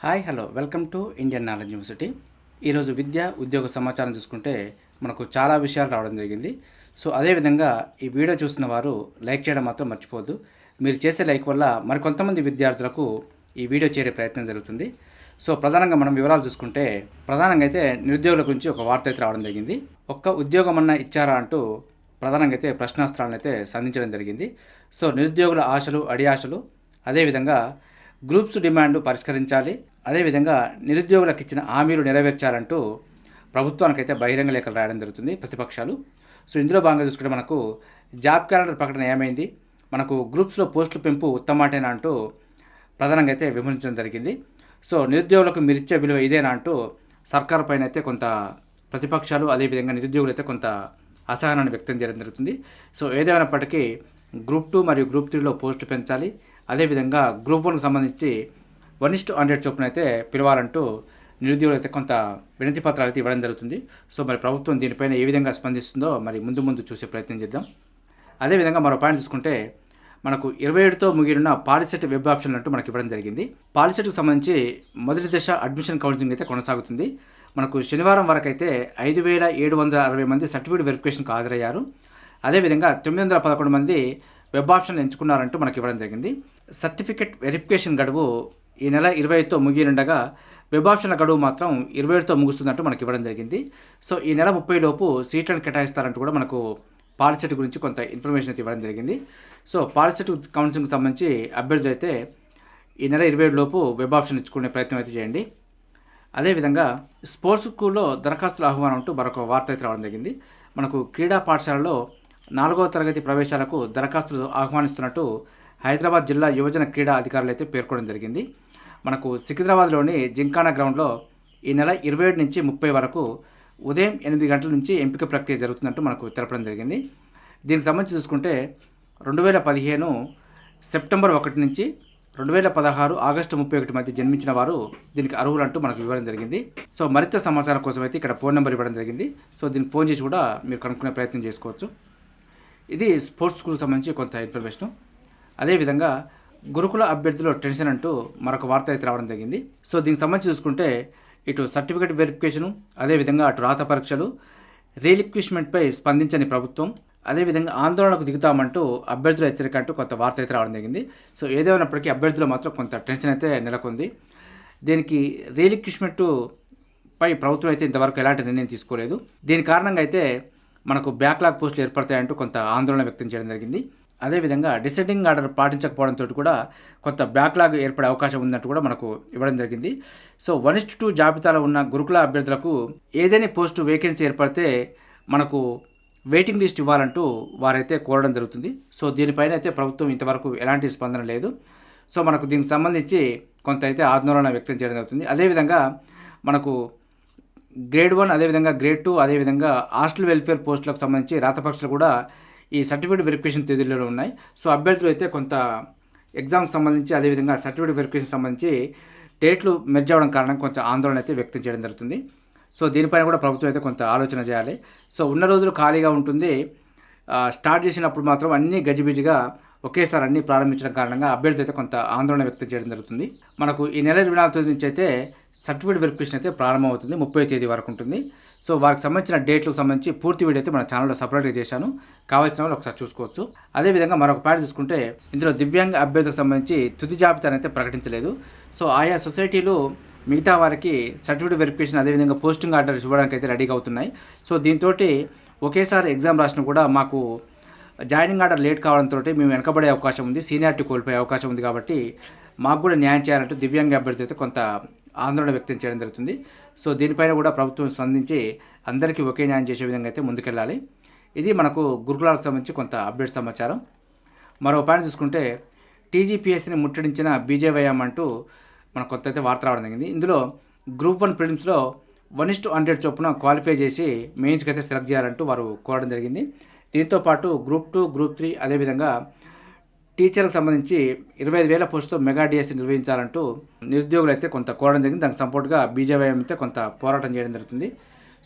Hi hello. Welcome to Indian knowledge university. ఈరోజు విద్య ఉద్యోగ సమాచారం చూసుకుంటే మనకు చాలా విషయాలు రావడం జరిగింది. సో అదేవిధంగా ఈ వీడియో చూస్తున్న వారు లైక్ చేయడం మాత్రం మర్చిపోద్దు మీరు చేసే లైక్ వల్ల మరికొంతమంది విద్యార్థులకు ఈ వీడియో చేరే ప్రయత్నం జరుగుతుంది. సో ప్రధానంగా మనం వివరాలు చూసుకుంటే ప్రధానంగా అయితే నిరుద్యోగుల గురించి ఒక వార్త అయితే రావడం జరిగింది. ఒక్క ఉద్యోగం అన్న ఇచ్చారా అంటూ ప్రధానంగా అయితే ప్రశ్నాస్త్రాలను అయితే సంధించడం జరిగింది. సో నిరుద్యోగుల ఆశలు అడియాశలు అదేవిధంగా గ్రూప్స్ డిమాండ్ పరిష్కరించాలి. అదేవిధంగా నిరుద్యోగులకు ఇచ్చిన హామీలు నెరవేర్చాలంటూ ప్రభుత్వానికైతే బహిరంగ లేఖలు రాయడం జరుగుతుంది ప్రతిపక్షాలు. సో ఇందులో భాగంగా చూసుకుంటే మనకు జాబ్ క్యాలెండర్ ప్రకటన ఏమైంది? మనకు గ్రూప్స్లో పోస్టుల పెంపు ఉత్తమాటేనా అంటూ ప్రధానంగా అయితే విమర్శించడం జరిగింది. సో నిరుద్యోగులకు మీరిచ్చే విలువ ఇదేనా అంటూ సర్కార్ పైన అయితే కొంత ప్రతిపక్షాలు అదేవిధంగా నిరుద్యోగులు అయితే కొంత అసహనాన్ని వ్యక్తం చేయడం జరుగుతుంది. సో ఏదేమైనప్పటికీ గ్రూప్ టూ మరియు గ్రూప్ త్రీలో పోస్టు పెంచాలి. అదేవిధంగా గ్రూప్ వన్కి సంబంధించి వన్ ఇస్ టూ హండ్రెడ్ చొప్పున అయితే పిలవాలంటూ నిరుద్యోగులు అయితే కొంత వినతి పత్రాలు అయితే ఇవ్వడం జరుగుతుంది. సో మరి ప్రభుత్వం దీనిపైన ఏ విధంగా స్పందిస్తుందో మరి ముందు ముందు చూసే ప్రయత్నం చేద్దాం. అదేవిధంగా మరో పాయింట్ చూసుకుంటే మనకు ఇరవై ఏడుతో ముగిలిన పాలిసెట్ వెబ్ ఆప్షన్లు అంటూ మనకి ఇవ్వడం జరిగింది. పాలిసెట్కు సంబంధించి మొదటి దశ అడ్మిషన్ కౌన్సిలింగ్ అయితే కొనసాగుతుంది. మనకు శనివారం వరకు అయితే ఐదు వేల ఏడు వందల అరవై మంది సర్టిఫికేట్ వెరిఫికేషన్కి హాజరయ్యారు. అదేవిధంగా తొమ్మిది వందల పదకొండు మంది వెబ్ ఆప్షన్లు ఎంచుకున్నారంటూ మనకి ఇవ్వడం జరిగింది. సర్టిఫికేట్ వెరిఫికేషన్ గడువు ఈ నెల ఇరవై ఐదుతో ముగియనుండగా విభాషణ గడువు మాత్రం ఇరవై ఏడుతో ముగుస్తుందంటూ మనకి ఇవ్వడం జరిగింది. సో ఈ నెల ముప్పై లోపు సీట్లను కేటాయిస్తారంటూ కూడా మనకు పాలసెట్ గురించి కొంత ఇన్ఫర్మేషన్ అయితే ఇవ్వడం జరిగింది. సో పాలిసెట్ కౌన్సిలింగ్కి సంబంధించి అభ్యర్థులు అయితే ఈ నెల ఇరవై ఏడు లోపు వెబ్ ఆప్షన్ ఇచ్చుకునే ప్రయత్నం అయితే చేయండి. అదేవిధంగా స్పోర్ట్స్ స్కూల్లో దరఖాస్తుల ఆహ్వానం అంటూ మరొక వార్త అయితే రావడం జరిగింది. మనకు క్రీడా పాఠశాలలో నాలుగవ తరగతి ప్రవేశాలకు దరఖాస్తులు ఆహ్వానిస్తున్నట్టు హైదరాబాద్ జిల్లా యువజన క్రీడా అధికారులు అయితే పేర్కొనడం జరిగింది. మనకు సికింద్రాబాద్లోని జింకానా గ్రౌండ్లో ఈ నెల ఇరవై ఏడు నుంచి ముప్పై వరకు ఉదయం ఎనిమిది గంటల నుంచి ఎంపిక ప్రక్రియ జరుగుతున్నట్టు మనకు తెలపడం జరిగింది. దీనికి సంబంధించి చూసుకుంటే రెండు వేల పదిహేను సెప్టెంబర్ ఒకటి నుంచి రెండు వేల పదహారు ఆగస్టు ముప్పై ఒకటి మధ్య జన్మించిన వారు దీనికి అర్హులంటూ మనకు ఇవ్వడం జరిగింది. సో మరింత సమాచారం కోసం అయితే ఇక్కడ ఫోన్ నెంబర్ ఇవ్వడం జరిగింది. సో దీన్ని ఫోన్ చేసి కూడా మీరు కనుక్కునే ప్రయత్నం చేసుకోవచ్చు. ఇది స్పోర్ట్స్ స్కూల్ సంబంధించి కొంత ఇన్ఫర్మేషన్. అదేవిధంగా గురుకుల అభ్యర్థుల టెన్షన్ అంటూ మరొక వార్త అయితే రావడం జరిగింది. సో దీనికి సంబంధించి చూసుకుంటే ఇటు సర్టిఫికేట్ వెరిఫికేషను అదేవిధంగా అటు రాత పరీక్షలు రీలిక్విష్మెంట్పై స్పందించని ప్రభుత్వం అదేవిధంగా ఆందోళనకు దిగుతామంటూ అభ్యర్థుల హెచ్చరిక అంటూ కొంత వార్త అయితే రావడం జరిగింది. సో ఏదేమైనప్పటికీ అభ్యర్థులు మాత్రం కొంత టెన్షన్ అయితే నెలకొంది. దీనికి రీలిక్విష్మెంట్ పై ప్రభుత్వం అయితే ఇంతవరకు ఎలాంటి నిర్ణయం తీసుకోలేదు. దీని కారణంగా అయితే మనకు బ్యాక్లాగ్ పోస్టులు ఏర్పడతాయంటూ కొంత ఆందోళన వ్యక్తం చేయడం జరిగింది. అదేవిధంగా డిసెండింగ్ ఆర్డర్ పాటించకపోవడంతో కూడా కొంత బ్యాక్లాగ్ ఏర్పడే అవకాశం ఉన్నట్టు కూడా మనకు ఇవ్వడం జరిగింది. సో వన్ ఇస్ట్ టూ జాబితాలో ఉన్న గురుకుల అభ్యర్థులకు ఏదైనా పోస్టు వేకెన్సీ ఏర్పడితే మనకు వెయిటింగ్ లిస్ట్ ఇవ్వాలంటూ వారైతే కోరడం జరుగుతుంది. సో దీనిపైన అయితే ప్రభుత్వం ఇంతవరకు ఎలాంటి స్పందన లేదు. సో మనకు దీనికి సంబంధించి కొంత అయితే ఆందోళన వ్యక్తం చేయడం జరుగుతుంది. అదేవిధంగా మనకు గ్రేడ్ వన్ అదేవిధంగా గ్రేడ్ టూ అదేవిధంగా హాస్టల్ వెల్ఫేర్ పోస్టులకు సంబంధించి రాతపక్షలు కూడా ఈ సర్టిఫికేట్ వెరిఫికేషన్ తేదీలలో ఉన్నాయి. సో అభ్యర్థులు అయితే కొంత ఎగ్జామ్కి సంబంధించి అదేవిధంగా సర్టిఫికేట్ వెరిఫికేషన్ సంబంధించి డేట్లు మెర్జ్ అవ్వడం కారణంగా కొంత ఆందోళన అయితే వ్యక్తం చేయడం జరుగుతుంది. సో దీనిపైన కూడా ప్రభుత్వం అయితే కొంత ఆలోచన చేయాలి. సో ఉన్న రోజులు ఖాళీగా ఉంటుంది. స్టార్ట్ చేసినప్పుడు మాత్రం అన్నీ గజిబిజిగా ఒకేసారి అన్నీ ప్రారంభించడం కారణంగా అభ్యర్థి అయితే కొంత ఆందోళన వ్యక్తం చేయడం జరుగుతుంది. మనకు ఈ నెల ఇరవై నాలుగు తేదీ నుంచి అయితే సర్టిఫికేట్ వెరిఫికేషన్ అయితే ప్రారంభమవుతుంది ముప్పై తేదీ వరకు ఉంటుంది. సో వారికి సంబంధించిన డేట్లకు సంబంధించి పూర్తి వీడియో అయితే మన ఛానల్లో సపరేట్గా చేశాను. కావాల్సిన వాళ్ళు ఒకసారి చూసుకోవచ్చు. అదేవిధంగా మరొక పాయింట్ చూసుకుంటే ఇందులో దివ్యాంగ అభ్యర్థులకు సంబంధించి తుది జాబితాను అయితే ప్రకటించలేదు. సో ఆయా సొసైటీలు మిగతా వారికి సర్టిఫికేట్ వెరిఫికేషన్ అదేవిధంగా పోస్టింగ్ ఆర్డర్ ఇవ్వడానికి అయితే రెడీగా అవుతున్నాయి. సో దీంతో ఒకేసారి ఎగ్జామ్ రాసిన కూడా మాకు జాయినింగ్ ఆర్డర్ లేట్ కావడంతో మేము వెనకబడే అవకాశం ఉంది సీనియారిటీ కోల్పోయే అవకాశం ఉంది కాబట్టి మాకు కూడా న్యాయం చేయాలంటూ దివ్యాంగ అభ్యర్థి అయితే కొంత ఆందోళన వ్యక్తం చేయడం జరుగుతుంది. సో దీనిపైన కూడా ప్రభుత్వం స్పందించి అందరికీ ఒకే న్యాయం చేసే విధంగా అయితే ముందుకెళ్ళాలి. ఇది మనకు గురుకులాలకు సంబంధించి కొంత అప్డేట్ సమాచారం. మరో పైన చూసుకుంటే టీజీపీఎస్సీని ముట్టడించిన బీజేవైఎం అంటూ మనకు కొత్త అయితే వార్త రావడం జరిగింది. ఇందులో గ్రూప్ వన్ ఫిలిమ్స్లో వన్ ఇస్ హండ్రెడ్ చొప్పున క్వాలిఫై చేసి మెయిన్స్కి అయితే సెలెక్ట్ చేయాలంటూ వారు కోరడం జరిగింది. దీంతో పాటు గ్రూప్ టూ గ్రూప్ త్రీ అదేవిధంగా టీచర్లకు సంబంధించి ఇరవై ఐదు వేల పోస్టుతో మెగా డిఎస్సి నిర్వహించాలంటూ నిరుద్యోగులు అయితే కొంత కోరడం జరిగింది. దానికి సపోర్ట్గా బీజేవైఎం అయితే కొంత పోరాటం చేయడం జరుగుతుంది.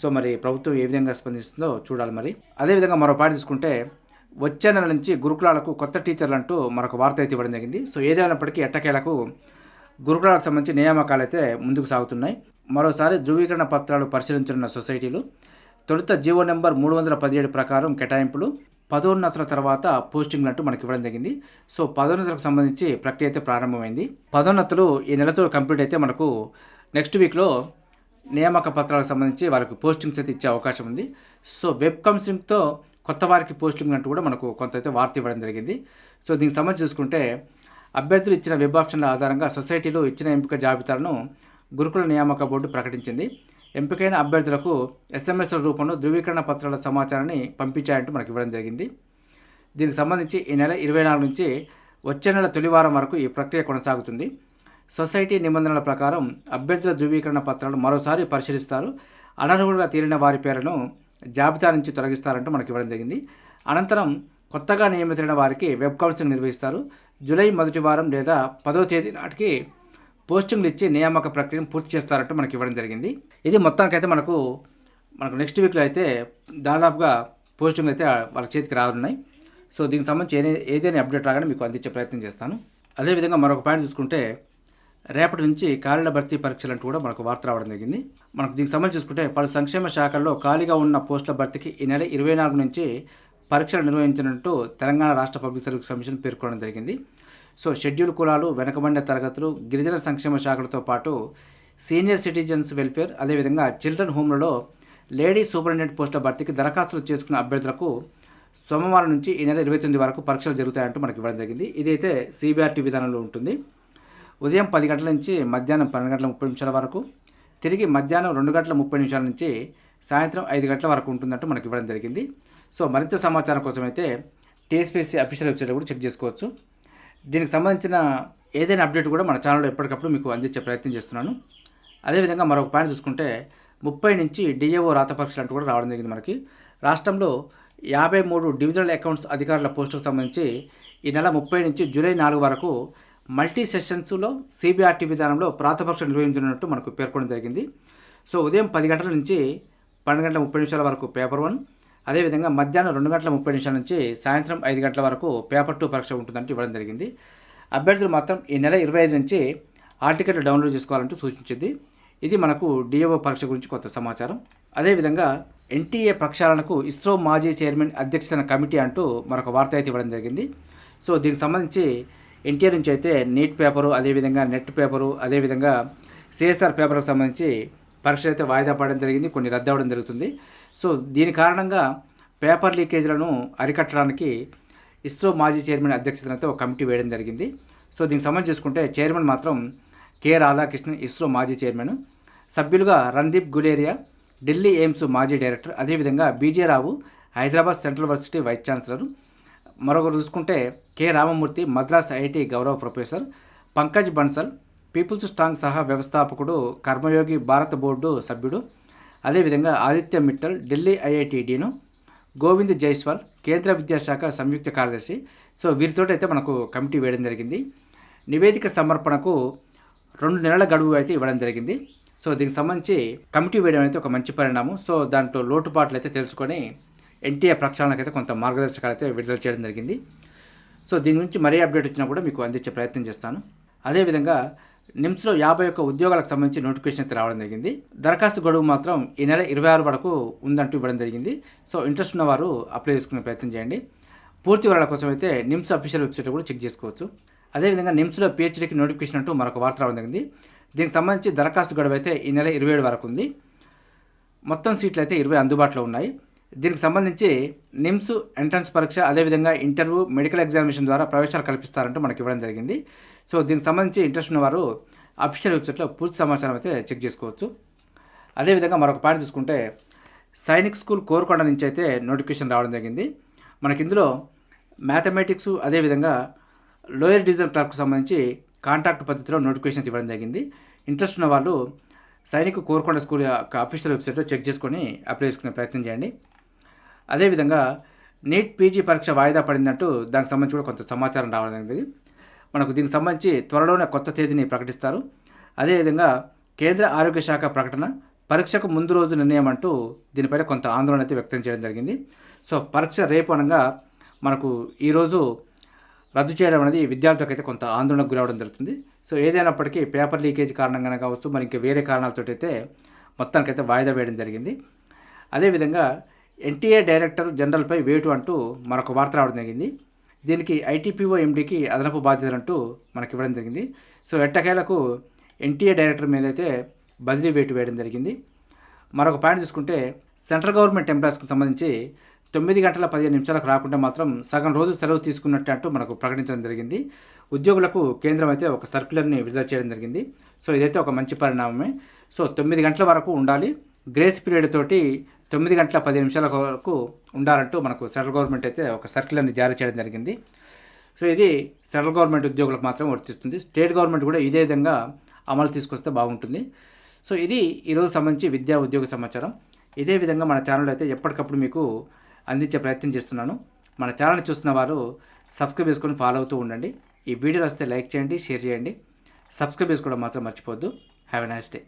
సో మరి ప్రభుత్వం ఏ విధంగా స్పందిస్తుందో చూడాలి మరి. అదేవిధంగా మరో పాట తీసుకుంటే వచ్చే నెల నుంచి గురుకులాలకు కొత్త టీచర్లు అంటూ మరొక వార్త అయితే ఇవ్వడం జరిగింది. సో ఏదైనప్పటికీ ఎట్టకేలకు గురుకులాలకు సంబంధించి నియామకాలు అయితే ముందుకు సాగుతున్నాయి. మరోసారి ధృవీకరణ పత్రాలు పరిశీలించనున్న సొసైటీలు తొలుత జీవో నెంబర్ మూడు వందల పదిహేడు ప్రకారం కేటాయింపులు పదోన్నతుల తర్వాత పోస్టింగ్ అంటూ మనకి ఇవ్వడం జరిగింది. సో పదోన్నతులకు సంబంధించి ప్రక్రియ అయితే ప్రారంభమైంది. పదోన్నతులు ఈ నెలతో కంప్లీట్ అయితే మనకు నెక్స్ట్ వీక్లో నియామక పత్రాలకు సంబంధించి వాళ్ళకి పోస్టింగ్స్ అయితే ఇచ్చే అవకాశం ఉంది. సో వెబ్ కౌన్సిలింగ్తో కొత్త వారికి పోస్టింగ్ అంటూ కూడా మనకు కొంత అయితే వార్త ఇవ్వడం జరిగింది. సో దీనికి సంబంధించి చూసుకుంటే అభ్యర్థులు ఇచ్చిన వెబ్ ఆప్షన్ల ఆధారంగా సొసైటీలో ఇచ్చిన ఎంపిక జాబితాలను గురుకుల నియామక బోర్డు ప్రకటించింది. ఎంపికైన అభ్యర్థులకు ఎస్ఎంఎస్ రూపంలో ధృవీకరణ పత్రాల సమాచారాన్ని పంపించాయంటూ మనకి ఇవ్వడం జరిగింది. దీనికి సంబంధించి ఈ నెల ఇరవై నాలుగు నుంచి వచ్చే నెల తొలివారం వరకు ఈ ప్రక్రియ కొనసాగుతుంది. సొసైటీ నిబంధనల ప్రకారం అభ్యర్థుల ధృవీకరణ పత్రాలు మరోసారి పరిశీలిస్తారు. అనర్హులుగా తీరిన వారి పేరును జాబితా నుంచి తొలగిస్తారంటూ మనకి ఇవ్వడం జరిగింది. అనంతరం కొత్తగా నియమితులైన వారికి వెబ్ కౌన్సిలింగ్ నిర్వహిస్తారు. జూలై మొదటి వారం లేదా పదో తేదీ నాటికి పోస్టింగ్లు ఇచ్చి నియామక ప్రక్రియను పూర్తి చేస్తారంటూ మనకి ఇవ్వడం జరిగింది. ఇది మొత్తానికైతే మనకు మనకు నెక్స్ట్ వీక్లో అయితే దాదాపుగా పోస్టింగ్లు అయితే వాళ్ళ చేతికి రానున్నాయి. సో దీనికి సంబంధించి ఏ ఏదైనా అప్డేట్ రాగానే మీకు అందించే ప్రయత్నం చేస్తాను. అదేవిధంగా మరొక పాయింట్ చూసుకుంటే రేపటి నుంచి ఖాళీల భర్తీ పరీక్షలు అంటూ కూడా మనకు వార్త రావడం జరిగింది. మనకు దీనికి సంబంధించి చూసుకుంటే పలు సంక్షేమ శాఖల్లో ఖాళీగా ఉన్న పోస్టుల భర్తీకి ఈ నెల ఇరవై నాలుగు నుంచి పరీక్షలు నిర్వహించినట్టు తెలంగాణ రాష్ట్ర పబ్లిక్ సర్వీస్ కమిషన్ పేర్కొనడం జరిగింది. సో షెడ్యూల్ కులాలు వెనకబడిన తరగతులు గిరిజన సంక్షేమ శాఖలతో పాటు సీనియర్ సిటిజన్స్ వెల్ఫేర్ అదేవిధంగా చిల్డ్రన్ హోమ్లలో లేడీ సూపరింటెండెంట్ పోస్టుల భర్తీకి దరఖాస్తులు చేసుకున్న అభ్యర్థులకు సోమవారం నుంచి ఈ నెల ఇరవై తొమ్మిది వరకు పరీక్షలు జరుగుతాయంటూ మనకి ఇవ్వడం జరిగింది. ఇదైతే సిబిఆర్టీ విధానంలో ఉంటుంది. ఉదయం పది గంటల నుంచి మధ్యాహ్నం పన్నెండు గంటల ముప్పై నిమిషాల వరకు తిరిగి మధ్యాహ్నం రెండు గంటల ముప్పై నిమిషాల నుంచి సాయంత్రం ఐదు గంటల వరకు ఉంటుందంటూ మనకి ఇవ్వడం జరిగింది. సో మరింత సమాచారం కోసం అయితే టీఎస్పీసీ అఫీషియల్ వెబ్సైట్ కూడా చెక్ చేసుకోవచ్చు. దీనికి సంబంధించిన ఏదైనా అప్డేట్ కూడా మన ఛానల్లో ఎప్పటికప్పుడు మీకు అందించే ప్రయత్నం చేస్తున్నాను. అదేవిధంగా మరొక పాయింట్ చూసుకుంటే ముప్పై నుంచి డిఏఓ రాత పరీక్షలు అంటూ కూడా రావడం జరిగింది మనకి. రాష్ట్రంలో యాభై మూడు డివిజనల్ అకౌంట్స్ అధికారుల పోస్టుకు సంబంధించి ఈ నెల ముప్పై నుంచి జూలై నాలుగు వరకు మల్టీ సెషన్స్లో సిబిఆర్టీ విధానంలో ప్రాతపక్షం నిర్వహించనున్నట్టు మనకు పేర్కొనడం జరిగింది. సో ఉదయం పది గంటల నుంచి పన్నెండు గంటల ముప్పై నిమిషాల వరకు పేపర్ వన్ అదేవిధంగా మధ్యాహ్నం రెండు గంటల ముప్పై నిమిషాల నుంచి సాయంత్రం ఐదు గంటల వరకు పేపర్ టూ పరీక్ష ఉంటుందంటూ ఇవ్వడం జరిగింది. అభ్యర్థులు మాత్రం ఈ నెల ఇరవై ఐదు నుంచి ఆర్టికల్ డౌన్లోడ్ చేసుకోవాలంటూ సూచించింది. ఇది మనకు డిఓ పరీక్ష గురించి కొత్త సమాచారం. అదేవిధంగా ఎన్టీఏ ప్రక్షాళనకు ఇస్రో మాజీ చైర్మన్ అధ్యక్షతన కమిటీ అంటూ మరొక వార్త అయితే ఇవ్వడం జరిగింది. సో దీనికి సంబంధించి ఎన్టీఆర్ నుంచి అయితే నీట్ పేపరు అదేవిధంగా నెట్ పేపరు అదేవిధంగా సిఎస్ఆర్ పేపర్కి సంబంధించి పరీక్ష అయితే వాయిదా పడడం జరిగింది కొన్ని రద్దు అవ్వడం జరుగుతుంది. సో దీని కారణంగా పేపర్ లీకేజీలను అరికట్టడానికి ఇస్రో మాజీ చైర్మన్ అధ్యక్షతనతో ఒక కమిటీ వేయడం జరిగింది. సో దీనికి సంబంధించి చూసుకుంటే చైర్మన్ మాత్రం కె రాధాకృష్ణన్ ఇస్రో మాజీ చైర్మన్. సభ్యులుగా రణదీప్ గులేరియా ఢిల్లీ ఎయిమ్స్ మాజీ డైరెక్టర్. అదేవిధంగా BJ Rao Hyderabad central university vice chancellor. మరొకరు చూసుకుంటే కె రామమూర్తి మద్రాస్ ఐఐటి గౌరవ professor. Pankaj Bansal people strong సహా వ్యవస్థాపకుడు కర్మయోగి భారత బోర్డు సభ్యుడు అదేవిధంగా ఆదిత్య మిట్టల్ ఢిల్లీ ఐఐటిడిను గోవింద్ జైస్వాల్ కేంద్ర విద్యాశాఖ సంయుక్త కార్యదర్శి. సో వీరితో అయితే మనకు కమిటీ వేయడం జరిగింది. నివేదిక సమర్పణకు రెండు నెలల గడువు అయితే ఇవ్వడం జరిగింది. సో దీనికి సంబంధించి కమిటీ వేయడం అయితే ఒక మంచి పరిణామం. సో దాంట్లో లోటుపాట్లు అయితే తెలుసుకొని ఎన్టీఆర్ ప్రక్షాళనకు అయితే కొంత మార్గదర్శకాలు అయితే విడుదల చేయడం జరిగింది. సో దీని గురించి మరీ అప్డేట్ వచ్చినా కూడా మీకు అందించే ప్రయత్నం చేస్తాను. అదేవిధంగా నిమ్స్లో యాభై ఒక్క ఉద్యోగాలకు సంబంధించి నోటిఫికేషన్ అయితే రావడం జరిగింది. దరఖాస్తు గడువు మాత్రం ఈ నెల ఇరవై ఆరు వరకు ఉందంటూ ఇవ్వడం జరిగింది. సో ఇంట్రెస్ట్ ఉన్నవారు అప్లై చేసుకునే ప్రయత్నం చేయండి. పూర్తి వివరాల కోసం అయితే నిమ్స్ అఫీషియల్ వెబ్సైట్ కూడా చెక్ చేసుకోవచ్చు. అదేవిధంగా నిమ్స్లో పిహెచ్డీకి నోటిఫికేషన్ అంటూ మరొక వార్త రావడం జరిగింది. దీనికి సంబంధించి దరఖాస్తు గడువు అయితే ఈ నెల ఇరవై ఏడు వరకు ఉంది. మొత్తం సీట్లు అయితే ఇరవై అందుబాటులో ఉన్నాయి. దీనికి సంబంధించి నిమ్స్ ఎంట్రన్స్ పరీక్ష అదేవిధంగా ఇంటర్వ్యూ మెడికల్ ఎగ్జామినేషన్ ద్వారా ప్రవేశాలు కల్పిస్తారంటూ మనకి ఇవ్వడం జరిగింది. సో దీనికి సంబంధించి ఇంట్రెస్ట్ ఉన్నవారు అఫీషియల్ వెబ్సైట్లో పూర్తి సమాచారం అయితే చెక్ చేసుకోవచ్చు. అదేవిధంగా మరొక పాయింట్ చూసుకుంటే సైనిక్ స్కూల్ కోరుకొండ నుంచి అయితే నోటిఫికేషన్ రావడం జరిగింది. మనకి ఇందులో మ్యాథమెటిక్స్ అదేవిధంగా లోయర్ డివిజన్ క్లర్క్ సంబంధించి కాంటాక్ట్ పద్ధతిలో నోటిఫికేషన్ ఇవ్వడం జరిగింది. ఇంట్రెస్ట్ ఉన్న వాళ్ళు సైనిక్ కోరుకొండ స్కూల్ యొక్క అఫీషియల్ వెబ్సైట్లో చెక్ చేసుకొని అప్లై చేసుకునే ప్రయత్నం చేయండి. అదేవిధంగా నీట్ పీజీ పరీక్ష వాయిదా పడిందంటూ దానికి సంబంధించి కూడా కొంత సమాచారం రావడం జరిగింది. మనకు దీనికి సంబంధించి త్వరలోనే కొత్త తేదీని ప్రకటిస్తారు. అదేవిధంగా కేంద్ర ఆరోగ్య శాఖ ప్రకటన పరీక్షకు ముందు రోజు నిర్ణయం అంటూ దీనిపైన కొంత ఆందోళన అయితే వ్యక్తం చేయడం జరిగింది. సో పరీక్ష రేపు అనగా మనకు ఈరోజు రద్దు చేయడం అనేది విద్యార్థులకు అయితే కొంత ఆందోళనకు గురవడం జరుగుతుంది. సో ఏదైనప్పటికీ పేపర్ లీకేజ్ కారణంగానే కావచ్చు మరి ఇంకా వేరే కారణాలతో అయితే మొత్తానికైతే వాయిదా వేయడం జరిగింది. అదేవిధంగా ఎన్టీఏ డైరెక్టర్ జనరల్పై వేటు అంటూ మరొక వార్త రావడం జరిగింది. దీనికి ఐటీపీఓ ఎండీకి అదనపు బాధ్యతలు అంటూ మనకి ఇవ్వడం జరిగింది. సో ఎట్టకేలకు ఎన్టీఏ డైరెక్టర్ మీద అయితే బదిలీ వేటు వేయడం జరిగింది. మరొక పాయింట్ చూసుకుంటే సెంట్రల్ గవర్నమెంట్ ఎంప్లాయీస్కి సంబంధించి తొమ్మిది గంటల పదిహేను నిమిషాలకు రాకుండా మాత్రం సగం రోజు సెలవు తీసుకున్నట్టు అంటూ మనకు ప్రకటించడం జరిగింది. ఉద్యోగులకు కేంద్రం అయితే ఒక సర్క్యులర్ని విడుదల చేయడం జరిగింది. సో ఇదైతే ఒక మంచి పరిణామమే. సో తొమ్మిది గంటల వరకు ఉండాలి. గ్రేస్ పీరియడ్ తోటి తొమ్మిది గంటల పది నిమిషాల వరకు ఉండాలంటూ మనకు సెంట్రల్ గవర్నమెంట్ అయితే ఒక సర్క్యులర్ని జారీ చేయడం జరిగింది. సో ఇది సెంట్రల్ గవర్నమెంట్ ఉద్యోగులకు మాత్రం వర్తిస్తుంది. స్టేట్ గవర్నమెంట్ కూడా ఇదే విధంగా అమలు తీసుకొస్తే బాగుంటుంది. సో ఇది ఈరోజు సంబంధించి విద్యా ఉద్యోగ సమాచారం. ఇదే విధంగా మన ఛానల్ అయితే ఎప్పటికప్పుడు మీకు అందించే ప్రయత్నం చేస్తున్నాను. మన ఛానల్ చూస్తున్న వారు సబ్స్క్రైబ్ చేసుకొని ఫాలో అవుతూ ఉండండి. ఈ వీడియోలు వస్తే లైక్ చేయండి షేర్ చేయండి. సబ్స్క్రైబ్ చేసుకోవడం మాత్రం మర్చిపోవద్దు. Have a nice day